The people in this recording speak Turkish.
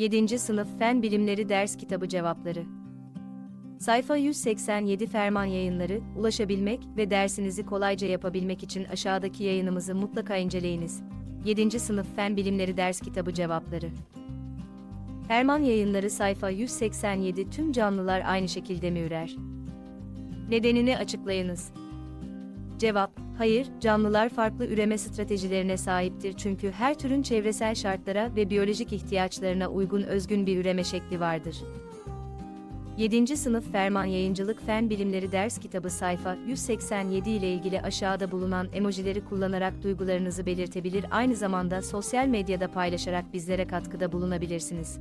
7. Sınıf Fen Bilimleri Ders Kitabı Cevapları Sayfa 187 Ferman Yayınları, ulaşabilmek ve dersinizi kolayca yapabilmek için aşağıdaki yayınımızı mutlaka inceleyiniz. 7. Sınıf Fen Bilimleri Ders Kitabı Cevapları Ferman Yayınları sayfa 187 Tüm canlılar aynı şekilde mi ürer? Nedenini açıklayınız. Cevap, hayır, canlılar farklı üreme stratejilerine sahiptir çünkü her türün çevresel şartlara ve biyolojik ihtiyaçlarına uygun özgün bir üreme şekli vardır. 7. Sınıf Ferman Yayıncılık Fen Bilimleri Ders Kitabı sayfa 187 ile ilgili aşağıda bulunan emojileri kullanarak duygularınızı belirtebilir aynı zamanda sosyal medyada paylaşarak bizlere katkıda bulunabilirsiniz.